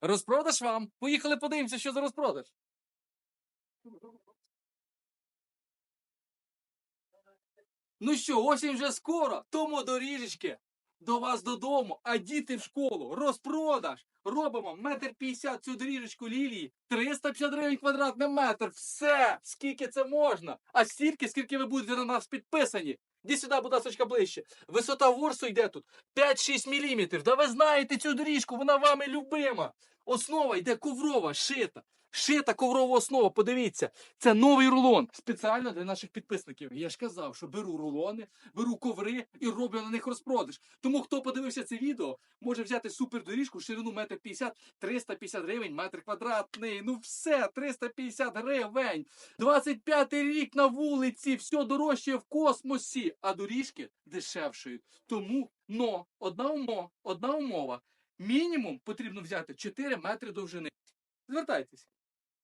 Розпродаж вам. Поїхали подивимося, що за розпродаж. Ну що, осінь вже скоро, тому доріжечки до вас додому, а діти в школу. Розпродаж. Робимо метр п'ятдесят цю доріжечку лілії, 350 гривень квадратний метр. Все! Скільки це можна? А стільки, скільки ви будете на нас підписані. Ді сюди, будь ласка, ближче. Висота ворсу йде тут 5-6 мм. Да ви знаєте цю доріжку, вона вами любима. Основа йде коврова, шита. Шита коврова основа, подивіться. Це новий рулон. Спеціально для наших підписників. Я ж казав, що беру рулони, беру коври і роблю на них розпродаж. Тому хто подивився це відео, може взяти супердоріжку ширину 1,50 м, 350 гривень, метр квадратний. Ну все, 350 гривень. 25 рік на вулиці, все дорожче в космосі, а доріжки дешевшають. Тому но одна умова, одна умова. Мінімум потрібно взяти 4 метри довжини. Звертайтесь.